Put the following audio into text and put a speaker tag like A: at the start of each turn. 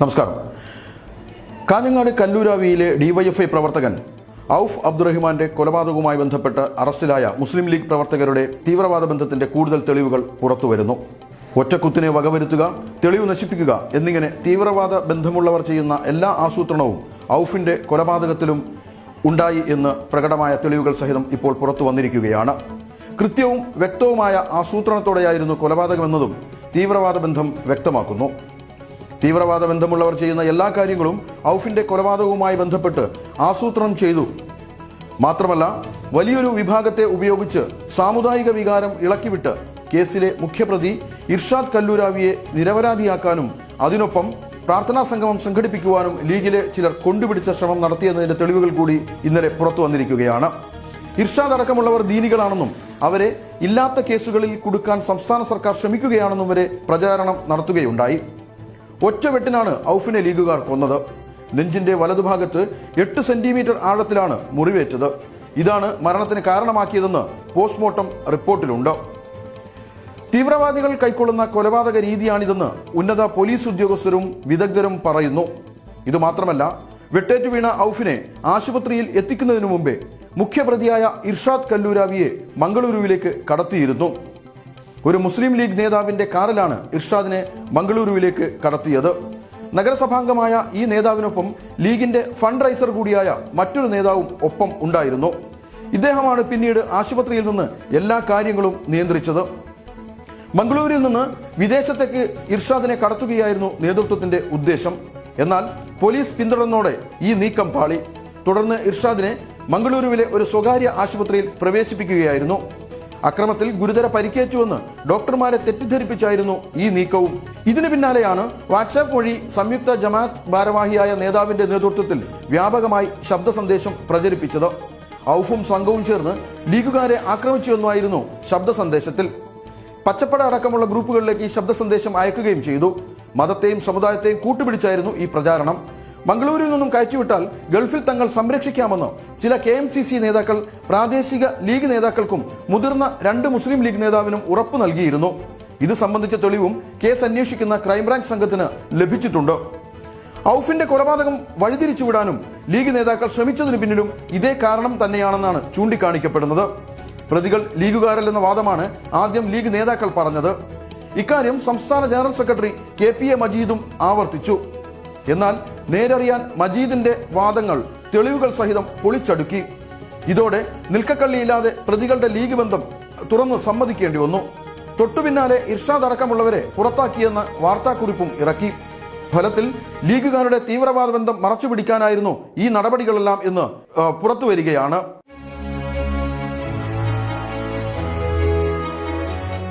A: നമസ്കാരം. കാഞ്ഞങ്ങാട് കല്ലൂരാവിയിലെ ഡിവൈഎഫ്ഐ പ്രവർത്തകൻ ഔഫ് അബ്ദുറഹിമാന്റെ കൊലപാതകവുമായി ബന്ധപ്പെട്ട് അറസ്റ്റിലായ മുസ്ലിം ലീഗ് പ്രവർത്തകരുടെ തീവ്രവാദ ബന്ധത്തിന്റെ കൂടുതൽ തെളിവുകൾ പുറത്തുവരുന്നു. ഒറ്റക്കുത്തിനെ വകവരുത്തുക തെളിവ് നശിപ്പിക്കുക എന്നിങ്ങനെ തീവ്രവാദ ബന്ധമുള്ളവർ ചെയ്യുന്ന എല്ലാ ആസൂത്രണവും ഔഫിന്റെ കൊലപാതകത്തിലും ഉണ്ടായി എന്ന് പ്രകടമായ തെളിവുകൾ സഹിതം ഇപ്പോൾ പുറത്തു വന്നിരിക്കുകയാണ്. കൃത്യവും വ്യക്തവുമായ ആസൂത്രണത്തോടെയായിരുന്നു കൊലപാതകമെന്നതും തീവ്രവാദ ബന്ധം വ്യക്തമാക്കുന്നു. തീവ്രവാദ ബന്ധമുള്ളവർ ചെയ്യുന്ന എല്ലാ കാര്യങ്ങളും ഔഫിന്റെ കൊലപാതകവുമായി ബന്ധപ്പെട്ട് ആസൂത്രണം ചെയ്തു. മാത്രമല്ല വലിയൊരു വിഭാഗത്തെ ഉപയോഗിച്ച് സാമുദായിക വികാരം ഇളക്കിവിട്ട് കേസിലെ മുഖ്യപ്രതി ഇർഷാദ് കല്ലൂരാവിയെ നിരപരാധിയാക്കാനും അതിനൊപ്പം പ്രാർത്ഥനാ സംഗമം സംഘടിപ്പിക്കുവാനും ലീഗിലെ ചിലർ കൊണ്ടുപിടിച്ച ശ്രമം നടത്തിയതിന്റെ തെളിവുകൾ കൂടി ഇന്നലെ പുറത്തു വന്നിരിക്കുകയാണ്. ഇർഷാദ് അടക്കമുള്ളവർ ദീനികളാണെന്നും അവരെ ഇല്ലാത്ത കേസുകളിൽ കുടുക്കാൻ സംസ്ഥാന സർക്കാർ ശ്രമിക്കുകയാണെന്നും വരെ പ്രചാരണം നടത്തുകയുണ്ടായി. ഒറ്റവെട്ടിനാണ് ഔഫിനെ ലീഗുകാർ കൊന്നത്. നെഞ്ചിന്റെ വലതുഭാഗത്ത് എട്ട് സെന്റിമീറ്റർ ആഴത്തിലാണ് മുറിവേറ്റത്. ഇതാണ് മരണത്തിന് കാരണമാക്കിയതെന്ന് പോസ്റ്റ്മോർട്ടം റിപ്പോർട്ടിലുണ്ട്. തീവ്രവാദികൾ കൈക്കൊള്ളുന്ന കൊലപാതക രീതിയാണിതെന്ന് ഉന്നത പോലീസ് ഉദ്യോഗസ്ഥരും വിദഗ്ധരും പറയുന്നു. ഇത് മാത്രമല്ല വെട്ടേറ്റു വീണ ഔഫിനെ ആശുപത്രിയിൽ എത്തിക്കുന്നതിനു മുമ്പേ മുഖ്യപ്രതിയായ ഇർഷാദ് കല്ലൂരാവിയെ മംഗളൂരുവിലേക്ക് കടത്തിയിരുന്നു. ഒരു മുസ്ലിം ലീഗ് നേതാവിന്റെ കാറിലാണ് ഇർഷാദിനെ മംഗളൂരുവിലേക്ക് കടത്തിയത്. നഗരസഭാംഗമായ ഈ നേതാവിനൊപ്പം ലീഗിന്റെ ഫണ്ട് റൈസർ കൂടിയായ മറ്റൊരു നേതാവും ഒപ്പം ഉണ്ടായിരുന്നു. ഇദ്ദേഹമാണ് പിന്നീട് ആശുപത്രിയിൽ നിന്ന് എല്ലാ കാര്യങ്ങളും നിയന്ത്രിച്ചത്. മംഗളൂരിൽ നിന്ന് വിദേശത്തേക്ക് ഇർഷാദിനെ കടത്തുകയായിരുന്നു നേതൃത്വത്തിന്റെ ഉദ്ദേശം. എന്നാൽ പോലീസ് പിന്തുടർന്നോടെ ഈ നീക്കം പാളി. തുടർന്ന് ഇർഷാദിനെ മംഗളൂരുവിലെ ഒരു സ്വകാര്യ ആശുപത്രിയിൽ പ്രവേശിപ്പിക്കുകയായിരുന്നു. അക്രമത്തിൽ ഗുരുതര പരിക്കേറ്റുവെന്ന് ഡോക്ടർമാരെ തെറ്റിദ്ധരിപ്പിച്ചായിരുന്നു ഈ നീക്കവും. ഇതിനു പിന്നാലെയാണ് വാട്സാപ്പ് വഴി സംയുക്ത ജമാഅത്ത് ഭാരവാഹിയായ നേതാവിന്റെ നേതൃത്വത്തിൽ വ്യാപകമായി ശബ്ദ സന്ദേശം പ്രചരിപ്പിച്ചത്. ഔഫും സംഘവും ചേർന്ന് ലീഗുകാരെ ആക്രമിച്ചുവെന്നായിരുന്നു ശബ്ദ സന്ദേശത്തിൽ. പച്ചപ്പട അടക്കമുള്ള ഗ്രൂപ്പുകളിലേക്ക് ഈ ശബ്ദ സന്ദേശം അയക്കുകയും ചെയ്തു. മതത്തെയും സമുദായത്തെയും കൂട്ടുപിടിച്ചായിരുന്നു ഈ പ്രചാരണം. മംഗളൂരിൽ നിന്നും കയറ്റിവിട്ടാൽ ഗൾഫിൽ തങ്ങൾ സംരക്ഷിക്കാമെന്ന് ചില കെ എം സി സി നേതാക്കൾ പ്രാദേശിക ലീഗ് നേതാക്കൾക്കും മുതിർന്ന രണ്ട് മുസ്ലിം ലീഗ് നേതാവിനും ഉറപ്പു നൽകിയിരുന്നു. ഇത് സംബന്ധിച്ച തെളിവും കേസ് അന്വേഷിക്കുന്ന ക്രൈംബ്രാഞ്ച് സംഘത്തിന് ലഭിച്ചിട്ടുണ്ട്. ഔഫിന്റെ കൊലപാതകം വഴിതിരിച്ചുവിടാനും ലീഗ് നേതാക്കൾ ശ്രമിച്ചതിനു പിന്നിലും ഇതേ കാരണം തന്നെയാണെന്നാണ് ചൂണ്ടിക്കാണിക്കപ്പെടുന്നത്. പ്രതികൾ ലീഗുകാരല്ലെന്ന വാദമാണ് ആദ്യം ലീഗ് നേതാക്കൾ പറഞ്ഞത്. ഇക്കാര്യം സംസ്ഥാന general secretary K P A മജീദും ആവർത്തിച്ചു. എന്നാൽ നേരറിയാൻ മജീദിന്റെ വാദങ്ങൾ തെളിവുകൾ സഹിതം പൊളിച്ചടുക്കി. ഇതോടെ നിൽക്കക്കള്ളിയില്ലാതെ പ്രതികളുടെ ലീഗ് ബന്ധം തുറന്ന് സമ്മതിക്കേണ്ടി വന്നു. തൊട്ടുപിന്നാലെ ഇർഷാദ് അടക്കമുള്ളവരെ പുറത്താക്കിയെന്ന് വാർത്താക്കുറിപ്പും ഇറക്കി. ഫലത്തിൽ ലീഗുകാരുടെ തീവ്രവാദ ബന്ധം മറച്ചുപിടിക്കാനായിരുന്നു ഈ നടപടികളെല്ലാം എന്ന് പുറത്തു വരികയാണ്.